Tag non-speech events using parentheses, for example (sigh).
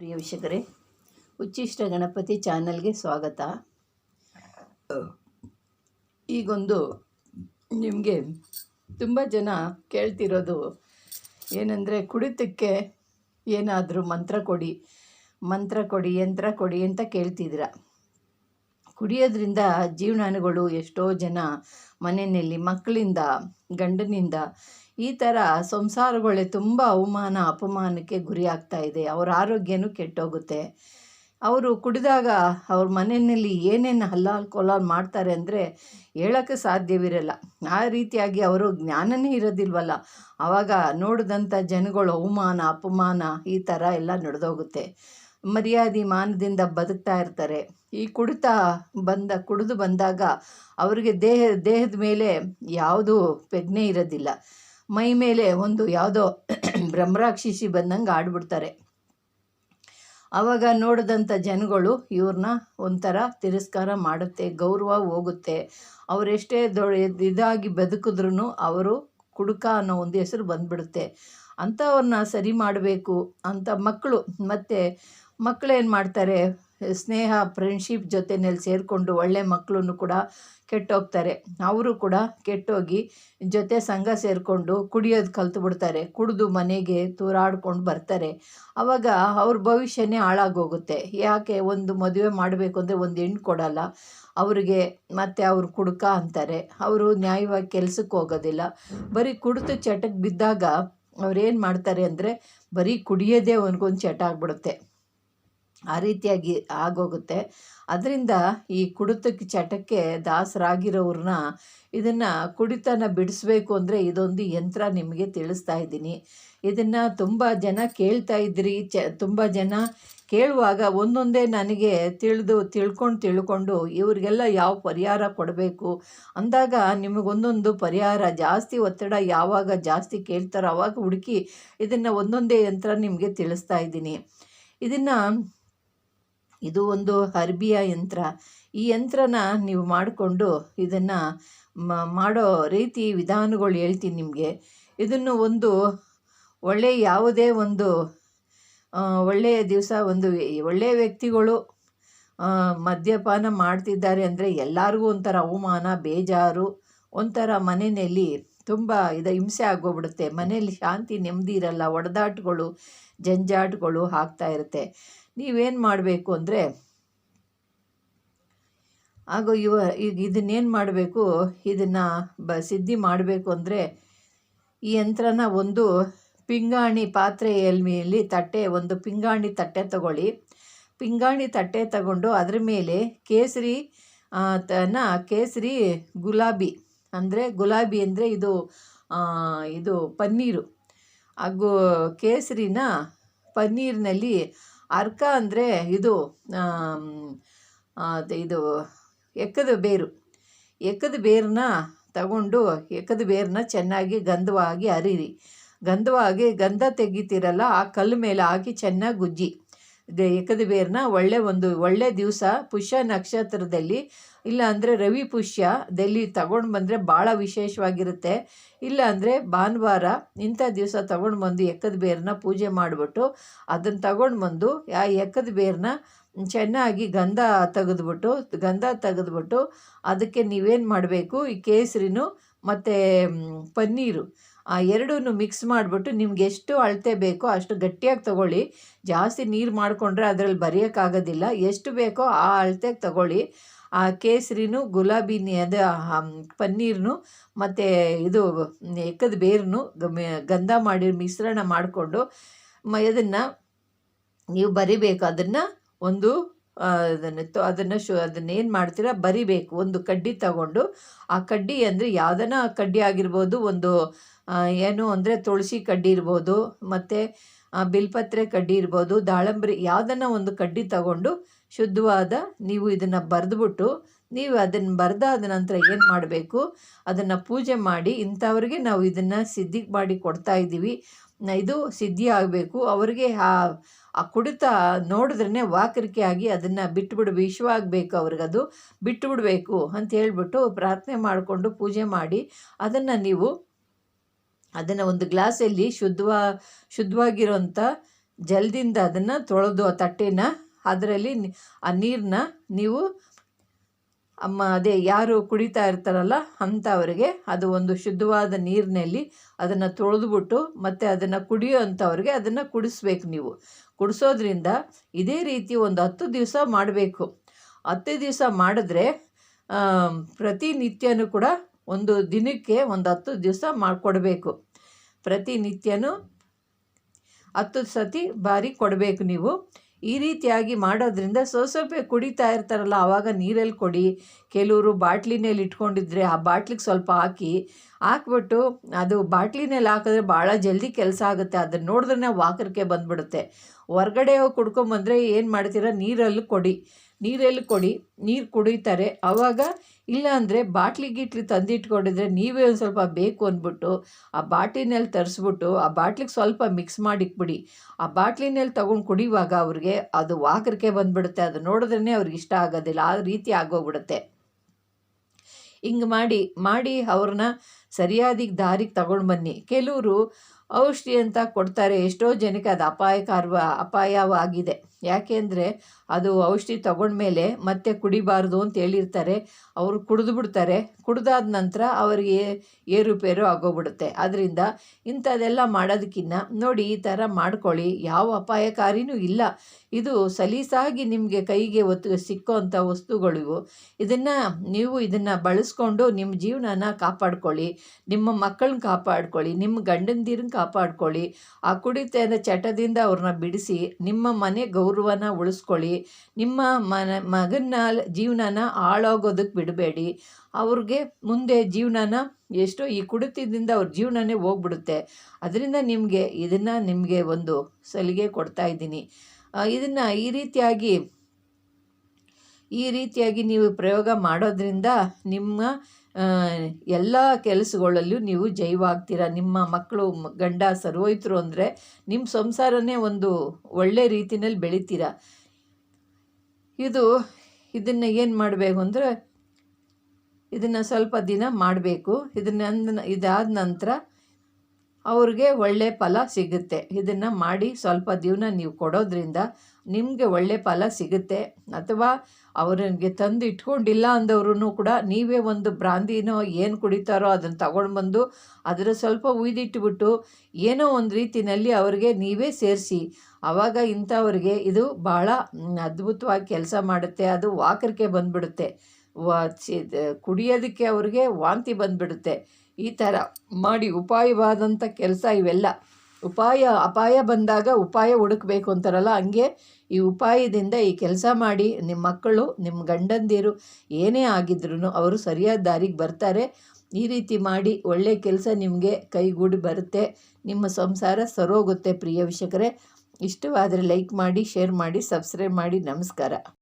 ಪ್ರಿಯ ವೀಕ್ಷಕರೇ, ಉಚ್ಚಿಷ್ಟ ಗಣಪತಿ ಚಾನಲ್ಗೆ ಸ್ವಾಗತ. ಈಗೊಂದು ನಿಮಗೆ ತುಂಬ ಜನ ಕೇಳ್ತಿರೋದು ಏನಂದರೆ, ಕುಡಿತಕ್ಕೆ ಏನಾದರೂ ಮಂತ್ರ ಕೊಡಿ ಮಂತ್ರ ಕೊಡಿ, ಯಂತ್ರ ಕೊಡಿ ಅಂತ ಕೇಳ್ತಿದ್ದೀರ. ಕುಡಿಯೋದ್ರಿಂದ ಜೀವನಾನುಗಳು ಎಷ್ಟೋ ಜನ ಮನೆಯಲ್ಲಿ ಮಕ್ಕಳಿಂದ, ಗಂಡನಿಂದ ಈ ಥರ ಸಂಸಾರಗಳೇ ತುಂಬ ಅವಮಾನ, ಅಪಮಾನಕ್ಕೆ ಗುರಿ ಆಗ್ತಾ ಇದೆ. ಅವ್ರ ಆರೋಗ್ಯನೂ ಕೆಟ್ಟೋಗುತ್ತೆ. ಅವರು ಕುಡಿದಾಗ ಅವ್ರ ಮನೆಯಲ್ಲಿ ಏನೇನು ಹಲ್ಲಾಲ್ ಕೊಲಾಲ್ ಮಾಡ್ತಾರೆ ಅಂದರೆ ಹೇಳೋಕ್ಕೆ ಸಾಧ್ಯವಿರಲ್ಲ. ಆ ರೀತಿಯಾಗಿ ಅವರು ಜ್ಞಾನನೇ ಇರೋದಿಲ್ವಲ್ಲ. ಆವಾಗ ನೋಡಿದಂಥ ಜನಗಳು ಅವಮಾನ, ಅಪಮಾನ ಈ ಥರ ಎಲ್ಲ ನಡೆದೋಗುತ್ತೆ. ಮರ್ಯಾದೆ ಮಾನದಿಂದ ಬದುಕ್ತಾ ಇರ್ತಾರೆ. ಈ ಕುಡಿತ ಬಂದ, ಕುಡಿದು ಬಂದಾಗ ಅವರಿಗೆ ದೇಹ, ದೇಹದ ಮೇಲೆ ಯಾವುದೂ ಪ್ರಜ್ಞೆ ಇರೋದಿಲ್ಲ. ಮೈ ಮೇಲೆ ಒಂದು ಯಾವುದೋ (clears throat) ಬ್ರಹ್ಮರಾಕ್ಷಿಸಿ ಬಂದಂಗೆ ಆಡ್ಬಿಡ್ತಾರೆ. ಆವಾಗ ನೋಡಿದಂಥ ಜನಗಳು ಇವ್ರನ್ನ ಒಂಥರ ತಿರಸ್ಕಾರ ಮಾಡುತ್ತೆ, ಗೌರವ ಹೋಗುತ್ತೆ. ಅವರೆಷ್ಟೇ ದೊಡ್ಡ ಇದಾಗಿ ಬದುಕಿದ್ರೂ ಅವರು ಕುಡುಕ ಅನ್ನೋ ಒಂದು ಹೆಸರು ಬಂದ್ಬಿಡುತ್ತೆ. ಅಂಥವ್ರನ್ನ ಸರಿ ಮಾಡಬೇಕು ಅಂತ ಮಕ್ಕಳು, ಮತ್ತು ಮಕ್ಕಳೇನು ಮಾಡ್ತಾರೆ? ಸ್ನೇಹ ಫ್ರೆಂಡ್ಶಿಪ್ ಜೊತೆಯಲ್ಲಿ ಸೇರಿಕೊಂಡು ಒಳ್ಳೆ ಮಕ್ಕಳನ್ನು ಕೂಡ ಕೆಟ್ಟೋಗ್ತಾರೆ. ಅವರು ಕೂಡ ಕೆಟ್ಟೋಗಿ ಜೊತೆ ಸಂಘ ಸೇರಿಕೊಂಡು ಕುಡಿಯೋದು ಕಲ್ತು ಬಿಡ್ತಾರೆ. ಕುಡಿದು ಮನೆಗೆ ತೂರಾಡ್ಕೊಂಡು ಬರ್ತಾರೆ. ಆವಾಗ ಅವ್ರ ಭವಿಷ್ಯನೇ ಹಾಳಾಗೋಗುತ್ತೆ. ಯಾಕೆ ಒಂದು ಮದುವೆ ಮಾಡಬೇಕು ಅಂದರೆ ಒಂದು ಹೆಣ್ಣು ಕೊಡಲ್ಲ. ಅವರಿಗೆ ಮತ್ತೆ ಅವರು ಕುಡುಕ ಅಂತಾರೆ. ಅವರು ನ್ಯಾಯವಾಗಿ ಕೆಲಸಕ್ಕೆ ಹೋಗೋದಿಲ್ಲ. ಬರೀ ಕುಡಿದು ಚಟಕ್ಕೆ ಬಿದ್ದಾಗ ಅವ್ರೇನು ಮಾಡ್ತಾರೆ ಅಂದರೆ ಬರೀ ಕುಡಿಯೋದೇ ಅವನಿಗೊಂದು ಚಟ ಆಗ್ಬಿಡುತ್ತೆ. ಆ ರೀತಿಯಾಗಿ ಆಗೋಗುತ್ತೆ. ಅದರಿಂದ ಈ ಕುಡಿತಕ್ಕೆ ಚಟಕ್ಕೆ ದಾಸರಾಗಿರೋರನ್ನ ಇದನ್ನು ಕುಡಿತನ ಬಿಡಿಸ್ಬೇಕು ಅಂದರೆ ಇದೊಂದು ಯಂತ್ರ ನಿಮಗೆ ತಿಳಿಸ್ತಾ ಇದ್ದೀನಿ. ಇದನ್ನು ತುಂಬ ಜನ ಕೇಳ್ತಾ ಇದ್ರಿ. ಚ, ತುಂಬ ಜನ ಕೇಳುವಾಗ ಒಂದೊಂದೇ ನನಗೆ ತಿಳಿದು, ತಿಳ್ಕೊಂಡು ತಿಳ್ಕೊಂಡು ಇವರಿಗೆಲ್ಲ ಯಾವ ಪರಿಹಾರ ಕೊಡಬೇಕು? ಅಂದಾಗ ನಿಮಗೊಂದೊಂದು ಪರಿಹಾರ, ಜಾಸ್ತಿ ಒತ್ತಡ ಯಾವಾಗ ಜಾಸ್ತಿ ಕೇಳ್ತಾರೋ ಆವಾಗ ಹುಡುಕಿ ಇದನ್ನು ಒಂದೊಂದೇ ಯಂತ್ರ ನಿಮಗೆ ತಿಳಿಸ್ತಾ ಇದ್ದೀನಿ. ಇದನ್ನು ಇದು ಒಂದು ಅರ್ಬಿಯ ಯಂತ್ರ. ಈ ಯಂತ್ರನ ನೀವು ಮಾಡಿಕೊಂಡು ಇದನ್ನು ಮಾಡೋ ರೀತಿ ವಿಧಾನಗಳು ಹೇಳ್ತೀನಿ ನಿಮಗೆ. ಇದನ್ನು ಒಂದು ಒಳ್ಳೆಯ ಯಾವುದೇ ಒಂದು ಒಳ್ಳೆಯ ದಿವಸ ಒಂದು ಒಳ್ಳೆಯ ವ್ಯಕ್ತಿಗಳು ಮದ್ಯಪಾನ ಮಾಡ್ತಿದ್ದಾರೆ ಅಂದರೆ ಎಲ್ಲರಿಗೂ ಒಂಥರ ಅವಮಾನ, ಬೇಜಾರು, ಒಂಥರ ಮನೆಯಲ್ಲಿ ತುಂಬ ಇದು, ಹಿಂಸೆ ಆಗೋಗ್ಬಿಡುತ್ತೆ. ಮನೆಯಲ್ಲಿ ಶಾಂತಿ, ನೆಮ್ಮದಿ ಇರಲ್ಲ. ಒಡೆದಾಟಗಳು, ಜಂಜಾಟಗಳು ಆಗ್ತಾ ಇರುತ್ತೆ. ನೀವೇನು ಮಾಡಬೇಕು ಅಂದರೆ ಹಾಗೂ ಇವ ಈಗ ಇದನ್ನೇನು ಮಾಡಬೇಕು, ಇದನ್ನು ಬ, ಸಿದ್ಧಿ ಮಾಡಬೇಕು ಅಂದರೆ, ಈ ಯಂತ್ರನ ಒಂದು ಪಿಂಗಾಣಿ ಪಾತ್ರೆಯಲ್ಲಿ ತಟ್ಟೆ, ಒಂದು ಪಿಂಗಾಣಿ ತಟ್ಟೆ ತಗೊಳ್ಳಿ. ಪಿಂಗಾಣಿ ತಟ್ಟೆ ತಗೊಂಡು ಅದರ ಮೇಲೆ ಕೇಸರಿ ತನ ಕೇಸರಿ ಗುಲಾಬಿ, ಅಂದರೆ ಗುಲಾಬಿ ಅಂದರೆ ಇದು ಇದು ಪನ್ನೀರು. ಹಾಗೂ ಕೇಸರಿನ ಪನ್ನೀರಿನಲ್ಲಿ ಅರ್ಕ ಅಂದರೆ ಇದು ಇದು ಎಕ್ಕದ ಬೇರು. ಎಕ್ಕದ ಬೇರನ್ನ ತಗೊಂಡು ಎಕ್ಕದ ಬೇರನ್ನ ಚೆನ್ನಾಗಿ ಗಂಧವಾಗಿ ಅರಿರಿ. ಗಂಧವಾಗಿ ಗಂಧ ತೆಗಿತೀರಲ್ಲ, ಆ ಕಲ್ಲು ಮೇಲೆ ಹಾಕಿ ಚೆನ್ನಾಗಿ ಗುಜ್ಜಿ. ಎಕ್ಕದ ಬೇರನ್ನ ಒಳ್ಳೆ ಒಂದು ಒಳ್ಳೆ ದಿವಸ ಪುಷ್ಯ ನಕ್ಷತ್ರದಲ್ಲಿ, ಇಲ್ಲ ಅಂದರೆ ರವಿ ಪುಷ್ಯದಲ್ಲಿ ತಗೊಂಡು ಬಂದರೆ ಭಾಳ ವಿಶೇಷವಾಗಿರುತ್ತೆ. ಇಲ್ಲ ಅಂದರೆ ಭಾನುವಾರ ಇಂಥ ದಿವಸ ತಗೊಂಡು ಬಂದು ಎಕ್ಕದ ಬೇರನ್ನ ಪೂಜೆ ಮಾಡಿಬಿಟ್ಟು ಅದನ್ನು ತಗೊಂಡು ಬಂದು ಆ ಎಕ್ಕದ ಬೇರನ್ನ ಚೆನ್ನಾಗಿ ಗಂಧ ತೆಗೆದ್ಬಿಟ್ಟು ಗಂಧ ತೆಗೆದ್ಬಿಟ್ಟು ಅದಕ್ಕೆ ನೀವೇನು ಮಾಡಬೇಕು? ಈ ಕೇಸರಿನೂ ಮತ್ತು ಪನ್ನೀರು ಆ ಎರಡೂ ಮಿಕ್ಸ್ ಮಾಡಿಬಿಟ್ಟು ನಿಮ್ಗೆ ಎಷ್ಟು ಅಳತೆ ಬೇಕೋ ಅಷ್ಟು ಗಟ್ಟಿಯಾಗಿ ತಗೊಳ್ಳಿ. ಜಾಸ್ತಿ ನೀರು ಮಾಡಿಕೊಂಡ್ರೆ ಅದರಲ್ಲಿ ಬರೆಯೋಕ್ಕಾಗೋದಿಲ್ಲ. ಎಷ್ಟು ಬೇಕೋ ಆ ಅಳತೆಗೆ ತಗೊಳ್ಳಿ. ಆ ಕೇಸರಿನೂ, ಗುಲಾಬಿ ಅದು ಪನ್ನೀರ್ನು ಮತ್ತು ಇದು ಎಕ್ಕದ ಬೇರನ್ನು ಗಂಧ ಮಾಡಿ, ಮಿಶ್ರಣ ಮಾಡಿಕೊಂಡು ಮ ಅದನ್ನು ನೀವು ಬರಿಬೇಕು. ಅದನ್ನು ಒಂದು ಅದನ್ನು ಅದನ್ನು ಶು ಅದನ್ನೇನು ಮಾಡ್ತೀರಾ? ಬರಿಬೇಕು. ಒಂದು ಕಡ್ಡಿ ತಗೊಂಡು, ಆ ಕಡ್ಡಿ ಅಂದರೆ ಯಾವುದನ್ನ ಕಡ್ಡಿ ಆಗಿರ್ಬೋದು, ಒಂದು ಏನು ಅಂದರೆ ತುಳಸಿ ಕಡ್ಡಿ ಇರ್ಬೋದು, ಮತ್ತು ಬಿಲ್ಪತ್ರೆ ಕಡ್ಡಿ ಇರ್ಬೋದು, ದಾಳಂಬ್ರಿ, ಯಾವುದನ್ನು ಒಂದು ಕಡ್ಡಿ ತಗೊಂಡು ಶುದ್ಧವಾದ ನೀವು ಇದನ್ನು ಬರೆದ್ಬಿಟ್ಟು ನೀವು ಅದನ್ನು ಬರೆದಾದ ನಂತರ ಏನು ಮಾಡಬೇಕು? ಅದನ್ನು ಪೂಜೆ ಮಾಡಿ ಇಂಥವ್ರಿಗೆ ನಾವು ಇದನ್ನು ಸಿದ್ಧಿ ಮಾಡಿ ಕೊಡ್ತಾ ಇದ್ದೀವಿ. ಇದು ಸಿದ್ಧಿ ಆಗಬೇಕು. ಅವರಿಗೆ ಆ ಆ ಕುಡಿತ ನೋಡಿದ್ರೇ ವಾಕರಿಕೆ ಆಗಿ ಅದನ್ನು ಬಿಟ್ಟುಬಿಡು ವಿಷವಾಗಬೇಕು ಅವ್ರಿಗದು ಬಿಟ್ಟು ಬಿಡಬೇಕು ಅಂತ ಹೇಳಿಬಿಟ್ಟು ಪ್ರಾರ್ಥನೆ ಮಾಡಿಕೊಂಡು ಪೂಜೆ ಮಾಡಿ ಅದನ್ನು ನೀವು ಅದನ್ನು ಒಂದು ಗ್ಲಾಸಲ್ಲಿ ಶುದ್ಧವಾ ಶುದ್ಧವಾಗಿರೋಂಥ ಜಲದಿಂದ ಅದನ್ನು ತೊಳೆದು ಆ ತಟ್ಟೆನ ಅದರಲ್ಲಿ ಆ ನೀರನ್ನ ನೀವು ಅಮ್ಮ ಅದೇ ಯಾರು ಕುಡಿತಾ ಇರ್ತಾರಲ್ಲ ಅಂಥವ್ರಿಗೆ ಅದು ಒಂದು ಶುದ್ಧವಾದ ನೀರಿನಲ್ಲಿ ಅದನ್ನು ತೊಳೆದ್ಬಿಟ್ಟು ಮತ್ತು ಅದನ್ನು ಕುಡಿಯೋ ಅಂಥವ್ರಿಗೆ ಅದನ್ನು ಕುಡಿಸ್ಬೇಕು ನೀವು. ಕುಡಿಸೋದ್ರಿಂದ ಇದೇ ರೀತಿ ಒಂದು ಹತ್ತು ದಿವಸ ಮಾಡಬೇಕು. ಹತ್ತು ದಿವಸ ಮಾಡಿದ್ರೆ ಪ್ರತಿನಿತ್ಯನೂ ಕೂಡ ಒಂದು ದಿನಕ್ಕೆ ಒಂದು ಹತ್ತು ದಿವಸ ಮಾಡಿಕೊಡ್ಬೇಕು. ಪ್ರತಿನಿತ್ಯನೂ ಹತ್ತು ಸತಿ ಬಾರಿ ಕೊಡಬೇಕು ನೀವು. ಈ ರೀತಿಯಾಗಿ ಮಾಡೋದ್ರಿಂದ ಸ್ವಲ್ಪ ಕುಡಿತಾ ಇರ್ತಾರಲ್ಲ ಆವಾಗ ನೀರಲ್ಲಿ ಕೊಡಿ. ಕೆಲವರು ಬಾಟ್ಲಿನಲ್ಲಿ ಇಟ್ಕೊಂಡಿದ್ರೆ ಆ ಬಾಟ್ಲಿಗೆ ಸ್ವಲ್ಪ ಹಾಕಿ ಹಾಕ್ಬಿಟ್ಟು ಅದು ಬಾಟ್ಲಿನಲ್ಲಿ ಹಾಕಿದ್ರೆ ಭಾಳ ಜಲ್ದಿ ಕೆಲಸ ಆಗುತ್ತೆ. ಅದನ್ನು ನೋಡಿದ್ರೆ ವಾಕರಿಕೆ ಬಂದ್ಬಿಡುತ್ತೆ. ಹೊರ್ಗಡೆ ಹೋಗಿ ಕುಡ್ಕೊಂಬಂದರೆ ಏನು ಮಾಡ್ತೀರಾ? ನೀರಲ್ಲಿ ಕೊಡಿ. ನೀರಲ್ಲಿ ಕೊಡಿ, ನೀರು ಕುಡಿತಾರೆ. ಆವಾಗ ಇಲ್ಲ ಅಂದರೆ ಬಾಟ್ಲಿ ಗೀಟ್ಲಿ ತಂದಿಟ್ಕೊಂಡಿದ್ರೆ ನೀವೇ ಒಂದು ಸ್ವಲ್ಪ ಬೇಕು ಅಂದ್ಬಿಟ್ಟು ಆ ಬಾಟ್ಲಿನಲ್ಲಿ ತರಿಸ್ಬಿಟ್ಟು ಆ ಬಾಟ್ಲಿಗೆ ಸ್ವಲ್ಪ ಮಿಕ್ಸ್ ಮಾಡಿಕ್ಬಿಡಿ ಆ ಬಾಟ್ಲಿನಲ್ಲಿ ತೊಗೊಂಡು ಕುಡಿಯುವಾಗ ಅವ್ರಿಗೆ ಅದು ವಾಕರಿಕೆ ಬಂದ್ಬಿಡುತ್ತೆ. ಅದು ನೋಡಿದ್ರೇ ಅವ್ರಿಗೆ ಇಷ್ಟ ಆಗೋದಿಲ್ಲ. ಆ ರೀತಿ ಆಗೋಗ್ಬಿಡುತ್ತೆ. ಹಿಂಗೆ ಮಾಡಿ ಮಾಡಿ ಅವ್ರನ್ನ ಸರಿಯಾದ ದಾರಿಗೆ ತಗೊಂಡು ಬನ್ನಿ. ಕೆಲವರು ಔಷಧಿ ಅಂತ ಕೊಡ್ತಾರೆ. ಎಷ್ಟೋ ಜನಕ್ಕೆ ಅದು ಅಪಾಯಕಾರವ, ಅಪಾಯವಾಗಿದೆ. ಯಾಕೆಂದರೆ ಅದು ಔಷಧಿ ತಗೊಂಡ್ಮೇಲೆ ಮತ್ತೆ ಕುಡಿಬಾರ್ದು ಅಂತ ಹೇಳಿರ್ತಾರೆ. ಅವರು ಕುಡಿದು ಬಿಡ್ತಾರೆ. ಕುಡ್ದಾದ ನಂತರ ಅವರಿಗೆ ಏರುಪೇರು ಆಗೋಗ್ಬಿಡುತ್ತೆ. ಅದರಿಂದ ಇಂಥದ್ದೆಲ್ಲ ಮಾಡೋದಕ್ಕಿಂತ ನೋಡಿ ಈ ಥರ ಮಾಡ್ಕೊಳ್ಳಿ. ಯಾವ ಅಪಾಯಕಾರಿನೂ ಇಲ್ಲ. ಇದು ಸಲೀಸಾಗಿ ನಿಮಗೆ ಕೈಗೆ ಒತ್ತು ಸಿಕ್ಕೋಂಥ ವಸ್ತುಗಳು ಇವು. ಇದನ್ನು ನೀವು ಇದನ್ನು ಬಳಸ್ಕೊಂಡು ನಿಮ್ಮ ಜೀವನನ ಕಾಪಾಡ್ಕೊಳ್ಳಿ. ನಿಮ್ಮ ಮಕ್ಕಳನ್ನ ಕಾಪಾಡ್ಕೊಳ್ಳಿ. ನಿಮ್ಮ ಗಂಡಂದಿರನ್ನ ಕಾಪಾಡ್ಕೊಳ್ಳಿ. ಆ ಕುಡಿತದ ಚಟದಿಂದ ಅವ್ರನ್ನ ಬಿಡಿಸಿ ನಿಮ್ಮ ಮನೆ ಗೌರವನ ಉಳಿಸ್ಕೊಳ್ಳಿ. ನಿಮ್ಮ ಮನ ಮಗನ ಜೀವನನ ಹಾಳಾಗೋದಕ್ಕೆ ಬಿಡಬೇಡಿ. ಅವ್ರಿಗೆ ಮುಂದೆ ಜೀವನನ ಎಷ್ಟೋ ಈ ಕುಡಿತದಿಂದ ಅವ್ರ ಜೀವನನೇ ಹೋಗ್ಬಿಡುತ್ತೆ. ಅದರಿಂದ ನಿಮಗೆ, ಇದನ್ನು ನಿಮಗೆ ಒಂದು ಸಲಿಗೆ ಕೊಡ್ತಾ ಇದ್ದೀನಿ. ಇದನ್ನು ಈ ರೀತಿಯಾಗಿ ಈ ರೀತಿಯಾಗಿ ನೀವು ಪ್ರಯೋಗ ಮಾಡೋದ್ರಿಂದ ನಿಮ್ಮ ಎಲ್ಲ ಕೆಲಸಗಳಲ್ಲೂ ನೀವು ಜೈವಾಗ್ತೀರ ನಿಮ್ಮ ಮಕ್ಕಳು ಗಂಡ ಸರ್ವೋಯ್ತರು ಅಂದರೆ ನಿಮ್ಮ ಸಂಸಾರನೇ ಒಂದು ಒಳ್ಳೆ ರೀತಿನಲ್ಲಿ ಬೆಳಿತೀರ? ಇದು, ಇದನ್ನು ಏನು ಮಾಡಬೇಕು ಅಂದರೆ ಇದನ್ನು ಸ್ವಲ್ಪ ದಿನ ಮಾಡಬೇಕು. ಇದನ್ನ ಇದಾದ ನಂತರ ಅವ್ರಿಗೆ ಒಳ್ಳೆ ಫಲ ಸಿಗುತ್ತೆ. ಇದನ್ನು ಮಾಡಿ ಸ್ವಲ್ಪ ದಿನ ನೀವು ಕೊಡೋದ್ರಿಂದ ನಿಮಗೆ ಒಳ್ಳೆ ಫಲ ಸಿಗುತ್ತೆ. ಅಥವಾ ಅವರಿಗೆ ತಂದು ಇಟ್ಕೊಂಡಿಲ್ಲ ಅಂದವ್ರೂ ಕೂಡ ನೀವೇ ಒಂದು ಬ್ರಾಂದಿನೋ ಏನು ಕುಡಿತಾರೋ ಅದನ್ನು ತಗೊಂಡು ಬಂದು ಅದರ ಸ್ವಲ್ಪ ಉಯ್ದಿಟ್ಟುಬಿಟ್ಟು ಏನೋ ಒಂದು ರೀತಿಯಲ್ಲಿ ಅವರಿಗೆ ನೀವೇ ಸೇರಿಸಿ. ಆವಾಗ ಇಂಥವ್ರಿಗೆ ಇದು ಭಾಳ ಅದ್ಭುತವಾಗಿ ಕೆಲಸ ಮಾಡುತ್ತೆ. ಅದು ವಾಕರಿಕೆ ಬಂದ್ಬಿಡುತ್ತೆ. ಕುಡಿಯೋದಕ್ಕೆ ಅವ್ರಿಗೆ ವಾಂತಿ ಬಂದ್ಬಿಡುತ್ತೆ. ಈ ಥರ ಮಾಡಿ ಉಪಾಯವಾದಂಥ ಕೆಲಸ ಇವೆಲ್ಲ. ಉಪಾಯ, ಅಪಾಯ ಬಂದಾಗ ಉಪಾಯ ಹುಡುಕ್ಬೇಕು ಅಂತಾರಲ್ಲ, ಹಂಗೆ ಈ ಉಪಾಯದಿಂದ ಈ ಕೆಲಸ ಮಾಡಿ ನಿಮ್ಮ ಮಕ್ಕಳು ನಿಮ್ಮ ಗಂಡಂದಿರು ಏನೇ ಆಗಿದ್ರು ಅವರು ಸರಿಯಾದ ದಾರಿಗೆ ಬರ್ತಾರೆ. ಈ ರೀತಿ ಮಾಡಿ ಒಳ್ಳೆಯ ಕೆಲಸ ನಿಮಗೆ ಕೈಗೂಡಿ ಬರುತ್ತೆ, ನಿಮ್ಮ ಸಂಸಾರ ಸರೋಗುತ್ತೆ ಪ್ರಿಯ ವೀಕ್ಷಕರೇ. ಇಷ್ಟವಾದರೆ ಲೈಕ್ ಮಾಡಿ, ಶೇರ್ ಮಾಡಿ, ಸಬ್ಸ್ಕ್ರೈಬ್ ಮಾಡಿ, ನಮಸ್ಕಾರ.